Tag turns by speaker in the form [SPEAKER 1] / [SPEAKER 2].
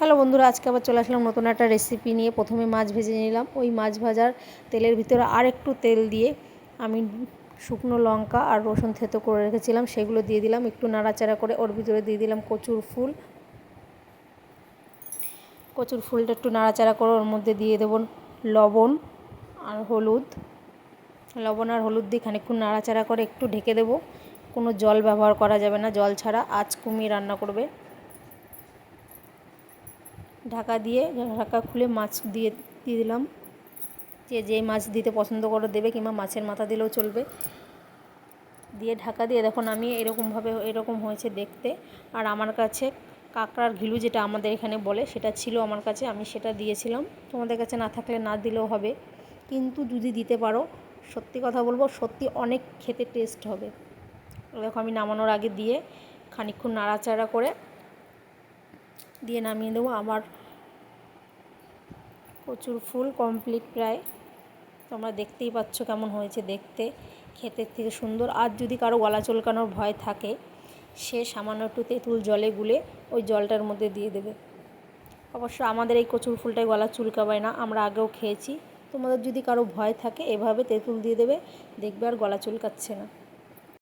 [SPEAKER 1] Hello বন্ধুরা, আজকে আবার চলে আসলাম নতুন একটা রেসিপি নিয়ে। প্রথমে মাছ ভেজে নিলাম। ওই মাছ ভাজার তেলের ভিতরে আর একটু তেল দিয়ে আমি শুকনো লঙ্কা আর রসুন থেতো করে রেখেছিলাম। সেগুলো দিয়ে দিলাম, একটু নাড়াচাড়া করে ওর ভিতরে দিয়ে দিলাম কচুর ফুল। কচুর ফুলটা একটু নাড়াচাড়া করে ওর মধ্যে দিয়ে দেবো লবণ আর হলুদ। লবণ আর হলুদ দিয়ে খানিকক্ষণ নাড়াচাড়া করে একটু ঢেকে দেবো। কোনো জল ব্যবহার করা যাবে না, জল ছাড়া। আঁচ কমিয়ে রান্না করবে। ঢাকা দিয়ে, ঢাকা খুলে মাছ দিয়ে দিয়ে দিলাম। যে যে মাছ দিতে পছন্দ করে দেবে কিংবা মাছের মাথা দিলেও চলবে। দিয়ে ঢাকা দিয়ে দেখুন আমি এরকমভাবে, এরকম হয়েছে দেখতে। আর আমার কাছে কাঁকড়ার ঘিলু যেটা আমাদের এখানে বলে, সেটা ছিল আমার কাছে, আমি সেটা দিয়েছিলাম। তোমাদের কাছে না থাকলে না দিলেও হবে। কিন্তু যদি দিতে পারো, সত্যি কথা বলব, সত্যি অনেক খেতে টেস্ট হবে। দেখো আমি নামানোর আগে দিয়ে খানিক্ষণ নাড়াচাড়া করে দিয়ে নামিয়ে দেবো। আমার কচুর ফুল কমপ্লিট প্রায়। তোমরা দেখতেই পাচ্ছ কেমন হয়েছে দেখতে। খেতে থেকে সুন্দর। আর যদি কারও গলা চুলকানোর ভয় থাকে, সে সামান্য একটু তেঁতুল জলে গুলে ওই জলটার মধ্যে দিয়ে দেবে। অবশ্য আমাদের এই কচুর ফুলটাই গলা চুলকাবায় না, আমরা আগেও খেয়েছি। তোমাদের যদি কারও ভয় থাকে, এভাবে তেঁতুল দিয়ে দেবে, দেখবে আর গলা চুলকাচ্ছে না।